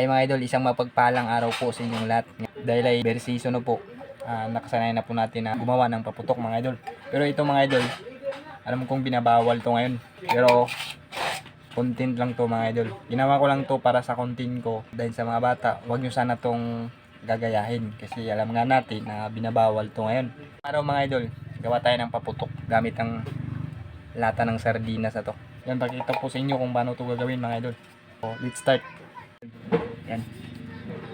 Ay mga idol, isang mapagpalang araw po sa inyong lahat. Dahil ay very season po. Ah, nakasanayan na po natin na gumawa ng paputok mga idol. Pero ito mga idol, alam kong binabawal to ngayon. Pero content lang to mga idol. Ginawa ko lang to para sa content ko dahil sa mga bata. Huwag nyo sana tong gagayahin kasi alam nga natin na binabawal to ngayon. Araw mga idol, gawa tayo ng paputok gamit ang lata ng sardinas na to. Yan, pakita ko sa inyo kung paano to gagawin mga idol. So, let's start. Yan.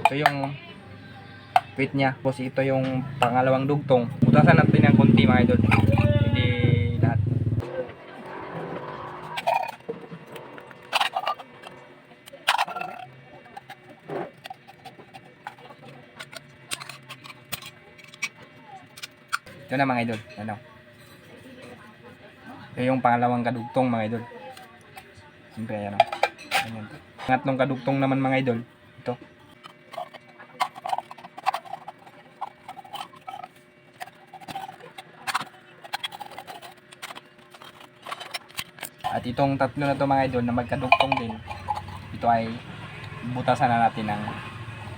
Ito yung weight niya. Tapos ito yung pangalawang dugtong. Butasan natin ng konti mga idol. Hindi lahat. Ito na mga idol. Ano? Ito yung pangalawang kadugtong mga idol. Siyempre ano. Ayan. Pangatlong kadugtong naman mga idol. Ito. At itong tatlo na to mga idol na magkadugtong din. Ito ay butasan na natin ng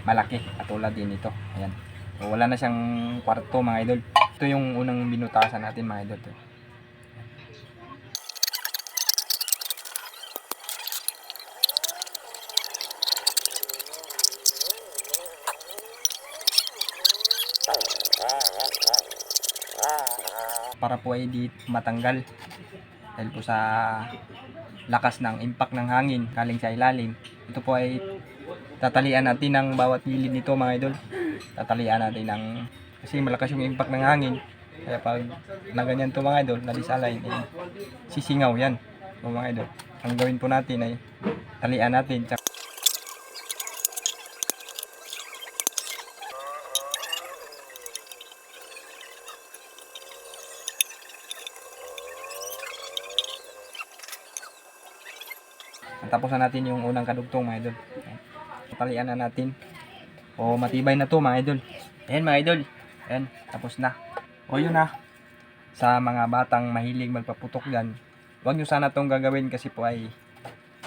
malaki. Katulad din ito. Ayan. So, wala na siyang kwarto mga idol. Ito yung unang binutasan natin mga idol. To. Para po ay di matanggal. Dahil po sa lakas ng impact ng hangin kaling sa ilalim. Ito po ay tatalian natin ng bawat gilid nito mga idol. Tatalian natin ng kasi malakas yung impact ng hangin. Kaya pag na ganyan to mga idol na disalign eh, sisingaw yan. Mga idol ang gawin po natin ay talian natin. tsaka Tapos na natin yung unang kadugtong mga idol. Ayan. Na natin. O matibay na to mga idol. Ayan mga idol. Ayan, tapos na. O yun na. Sa mga batang mahilig magpaputok dyan, huwag nyo sana tong gagawin kasi po ay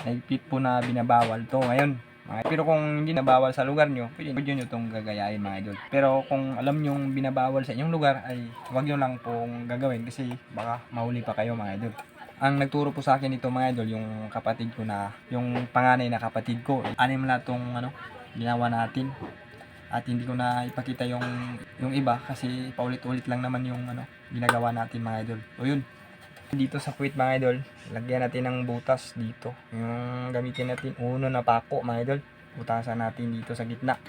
naipit po na binabawal to ngayon. Pero kung hindi nabawal sa lugar nyo, pwede, pwede nyo itong gagayain mga idol. Pero kung alam nyo binabawal sa inyong lugar, ay huwag nyo lang pong gagawin kasi baka mahuli pa kayo mga idol ang nagturo po sa akin ito mga idol, yung kapatid ko na, yung panganay na kapatid ko, anim na tong ano, ginawa natin. At hindi ko na ipakita yung, yung iba kasi paulit-ulit lang naman yung ano, ginagawa natin mga idol. O yun, dito sa puwit mga idol, lagyan natin ng butas dito. Yung gamitin natin, uno na pako mga idol. Butasan natin dito sa gitna.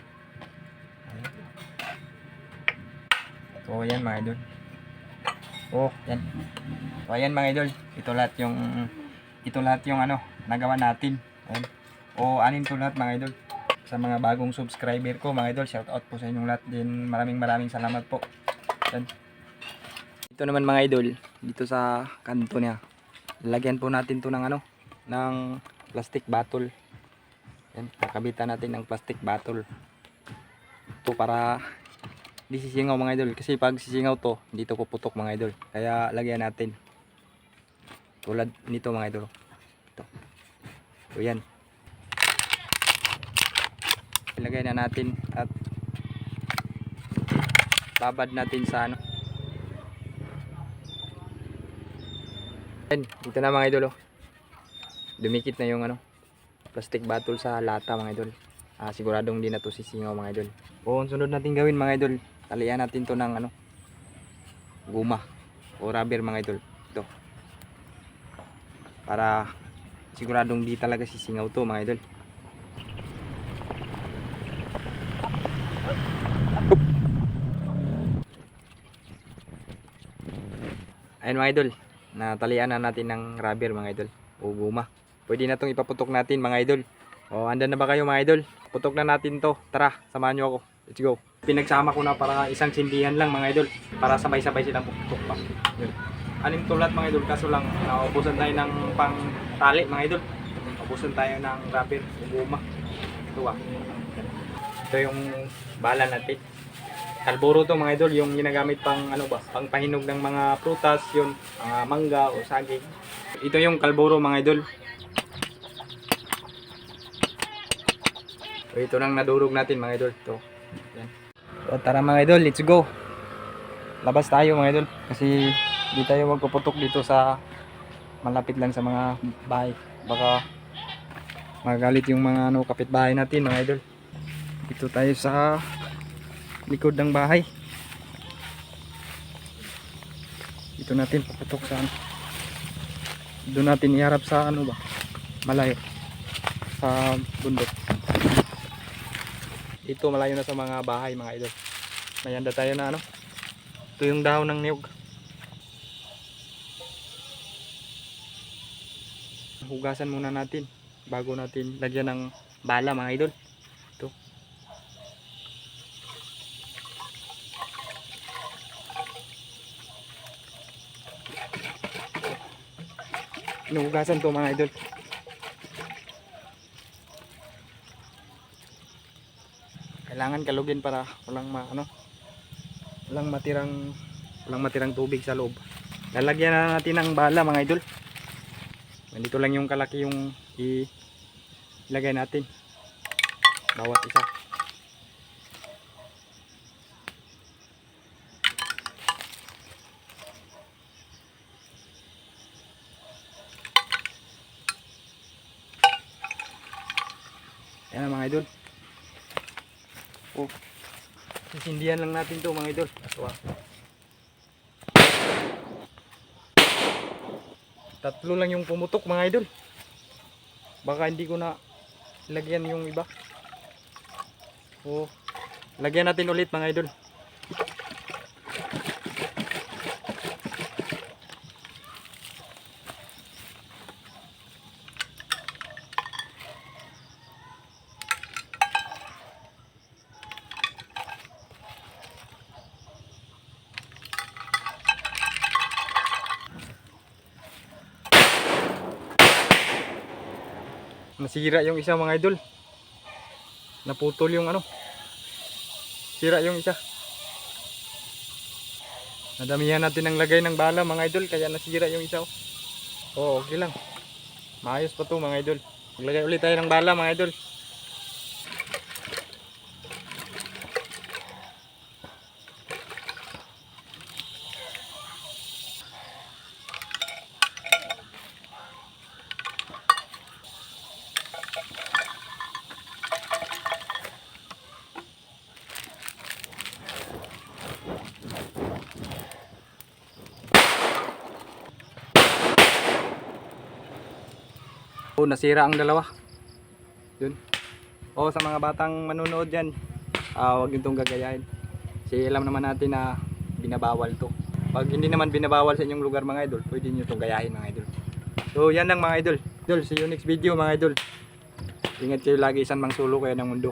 So, ayan mga idol. Oh, yan. So, ayan mga idol. Ito lahat yung ito lahat yung ano, nagawa natin. Ayan. O anin to lahat mga idol. Sa mga bagong subscriber ko mga idol, shout out po sa inyong lahat din. Maraming maraming salamat po. Ayan. Ito naman mga idol, dito sa kanto niya. Lagyan po natin to ng ano, ng plastic bottle. Ayan, nakabitan natin ng plastic bottle. Ito para hindi sisingaw mga idol. Kasi pag sisingaw to dito puputok mga idol. Kaya lagyan natin. Tulad nito mga idol. Ito. So yan. Ilagay na natin at babad natin sa ano. Yan. Dito na mga idol oh. dumikit na yung ano plastic bottle sa lata mga idol. Ah, siguradong di na to sisingaw mga idol. O ang sunod natin gawin mga idol talian natin to ng ano guma o rubber mga idol. Ito. Para siguradong di talaga sisingaw to mga idol. Ayun mga idol. Natalian na natin ng rubber mga idol o guma. Pwede na tong ipaputok natin mga idol. O andan na ba kayo mga idol? Putok na natin to. Tara samahan nyo ako let's go pinagsama ko na para isang sindihan lang mga idol para sabay-sabay silang puputok pa yun anim tulad mga idol kaso lang naubusan tayo ng pang tali mga idol naubusan tayo ng rubber o guma ito ah ito yung bala natin Kalburo to mga idol, yung ginagamit pang ano ba, pang pahinog ng mga prutas, yun, mga mangga o saging. Ito yung kalburo mga idol. So, ito nang nadurog natin mga idol. Ito. So, tara mga idol, let's go. Labas tayo mga idol. Kasi di tayo magpuputok dito sa malapit lang sa mga bahay. Baka magalit yung mga ano, kapitbahay natin mga idol. Dito tayo sa likod ng bahay. Dito natin paputok sa ano. Doon natin iharap sa ano ba? Malayo. Sa bundok. Dito malayo na sa mga bahay mga idol. Mayanda tayo na ano. Ito yung dahon ng niyog. Hugasan muna natin bago natin lagyan ng bala mga idol. Ito. Inuhugasan to mga idol. Kailangan kalugin para walang ma ano, walang matirang walang matirang tubig sa loob. Lalagyan na natin ng bala mga idol. Ganito lang yung kalaki yung ilagay natin. Bawat isa. Yan mga idol. Oh. Sisindihan lang natin to mga idol. Ah. Tatlo lang yung pumutok mga idol. Baka hindi ko na lagyan yung iba. Oh. Lagyan natin ulit mga idol. Nasira yung isa mga idol. Naputol yung ano. Sira yung isa. Nadamihan natin ang lagay ng bala mga idol kaya nasira yung isa. oh. Oo, okay lang. Maayos pa to mga idol. Maglagay ulit tayo ng bala mga idol. Oh, nasira ang dalawa. Yun. Oh, sa mga batang manonood diyan, ah wag niyo tong gagayahin. Kasi alam naman natin na binabawal to. Pag hindi naman binabawal sa inyong lugar mga idol, pwede niyo tong gayahin mga idol. So, yan lang mga idol. Idol, see you next video mga idol. Ingat kayo lagi, isang mang sulo kayo ng mundo.